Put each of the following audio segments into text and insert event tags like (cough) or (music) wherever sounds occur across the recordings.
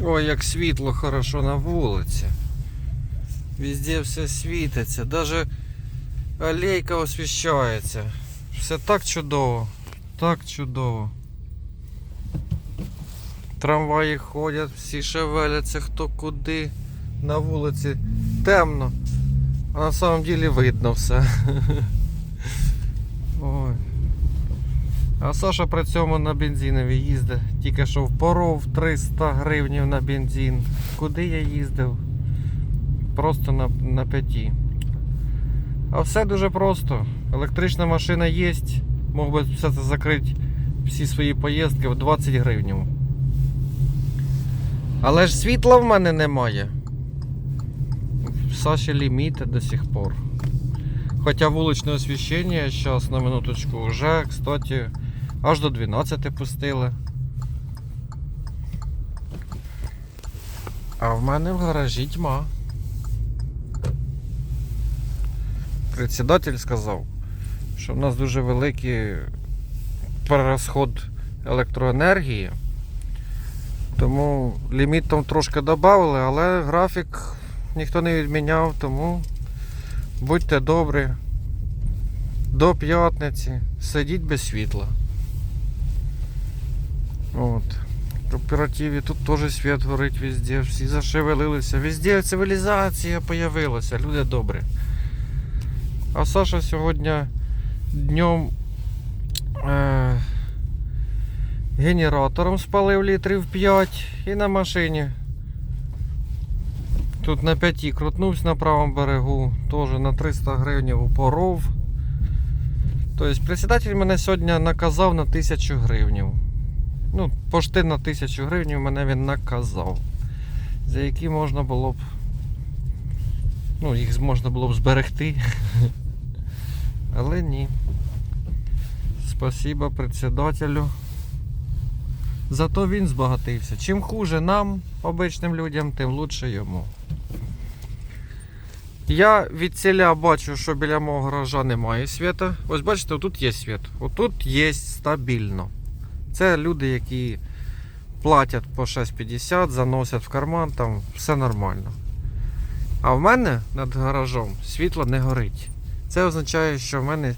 Ой, як світло хорошо на вулиці. Везде все світиться, даже алейка освіщається. Все так чудово, так чудово. Трамваї ходять, всі шевеляться, хто куди. На вулиці темно, а на самом деле видно все. (laughs) Ой. А Саша при цьому на бензинові їздить. Тільки що впоров 300 гривнів на бензин. Куди я їздив? Просто на, на п'яті. А все дуже просто. Електрична машина є. Мог би все це закрити всі свої поїздки в 20 гривнів. Але ж світла в мене немає. В Саші ліміти до сих пор. Хоча вуличне освіщення зараз на минуточку вже, кстати, аж до 12 пустили. А в мене в гаражі тьма. Председатель сказав, що в нас дуже великий перерозход електроенергії. Тому ліміт там трошки додали, але графік ніхто не відміняв, тому будьте добрі. До п'ятниці сидіть без світла. От. В кооперативі тут теж світ горить везде, всі зашевелилися. Везде цивілізація появилася, люди добрі. А Саша сьогодні днем е, генератором спалив літрів 5 і на машині. Тут на 5 крутнувся на правому берегу, теж на 300 гривень упоров. Тобто председатель мене сьогодні наказав на 1000 гривень. Ну, пошти на 1000 гривень мене він наказав. За які можна було б. Ну, їх можна було б зберегти. (laughs) Але ні. Спасибо председателю. Зато він збагатився. Чим хуже нам, обичним людям, тим лучше йому. Я від ціля бачу, що біля мого гаража немає світа. Ось бачите, тут є світ. Отут є стабільно. Це люди, які платять по 6,50, заносять в карман, там все нормально. А в мене над гаражом світло не горить. Це означає, що в мене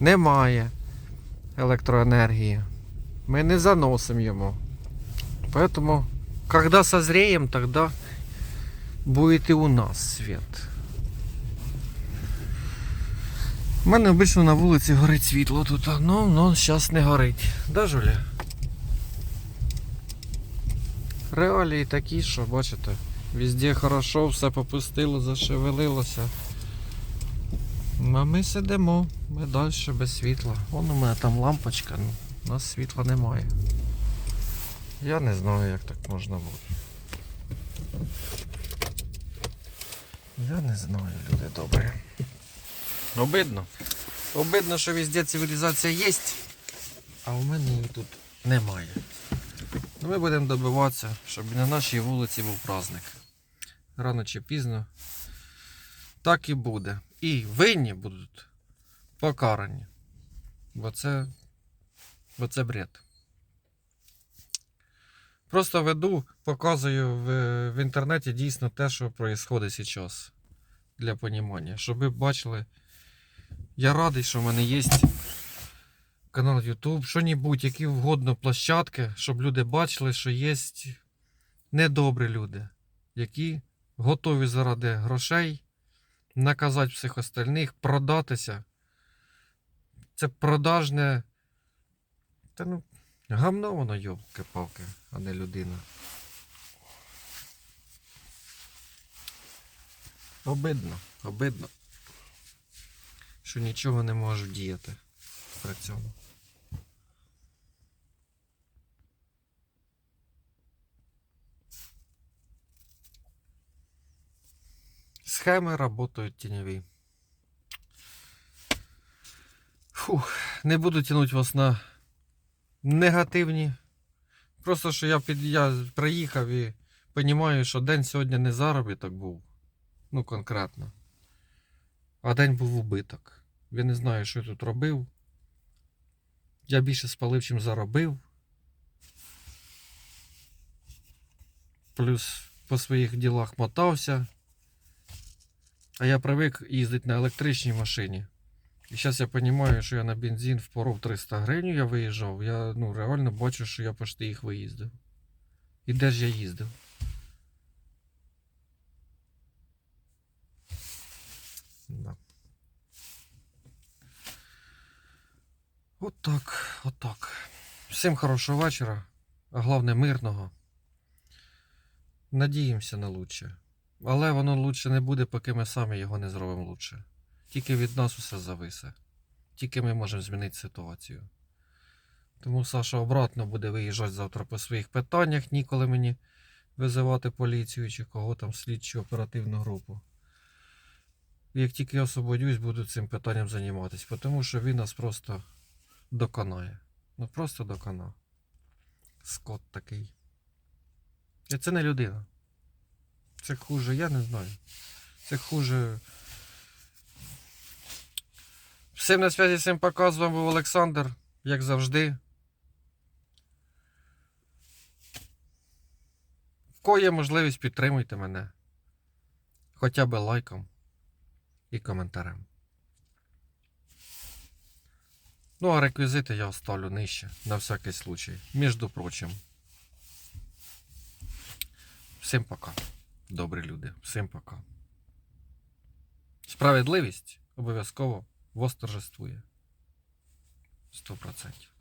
немає електроенергії. Ми не заносимо йому. Поэтому, когда созреем, тогда будет и у нас свет. У мене обично на вулиці горить світло тут, ну, ну зараз не горить. Да, Жуля? Реалії такі, що бачите, везде хорошо, все попустило, зашевелилося. А ми сидимо, ми далі без світла. Вон у мене там лампочка, ну, у нас світла немає. Я не знаю, як так можна бути. Я не знаю, люди добрі. Обидно. Обидно, що везде цивілізація є, а у мене її тут немає. Ну, Ми будемо добиватися, щоб на нашій вулиці був праздник. Рано чи пізно. Так і буде. І винні будуть покарані. Бо це, бо це бред. Просто веду, показую в, в інтернеті дійсно те, що відбувається зараз. Для понімання. Щоб ви бачили. Я радий, що в мене є канал YouTube, що-небудь, які вгодно площадки, щоб люди бачили, що є недобрі люди, які готові заради грошей наказати всіх остальних, продатися. Це продажне. Та ну, гамно воно, йолки-палки, а не людина. Обидно, обидно, що нічого не можу діяти при цьому. Схеми працюють тіньові. Фух, не буду тягнути вас на негативні. Просто що я під я приїхав і розумію, що день сьогодні не заробіток був. Ну, конкретно. А день був убиток. Я не знаю, що я тут робив. Я більше спалив, чим заробив. плюс по своїх ділах мотався. А я привик їздити на електричній машині. І зараз я розумію, що я на бензин впоров 300 гривень я виїжджав. Я ну, реально бачу, що я почти їх виїздив. І де ж я їздив? Да. Отак, отак. Всім хорошого вечора, а головне мирного. Надіємося на лучше. Але воно лучше не буде, поки ми самі його не зробимо лучше. Тільки від нас усе зависе. Тільки ми можемо змінити ситуацію. Тому Саша обратно буде виїжджати завтра по своїх питаннях, ніколи мені визивати поліцію чи кого там слідчу оперативну групу. Як тільки я освободюсь, буду цим питанням займатися, тому що він нас просто доконає. Ну просто доконав. Скот такий. І це не людина. Це хуже, я не знаю. Це хуже. Всім на зв'язі. З вами був Олександр, як завжди. В кого є можливість, підтримуйте мене. Хоча б лайком і коментарем. Ну, а реквізити я оставлю нижче, на всякий случай. Між прочим. Всім пока. Добрі люди. Всім пока. Справедливість обов'язково восторжествує. 100%.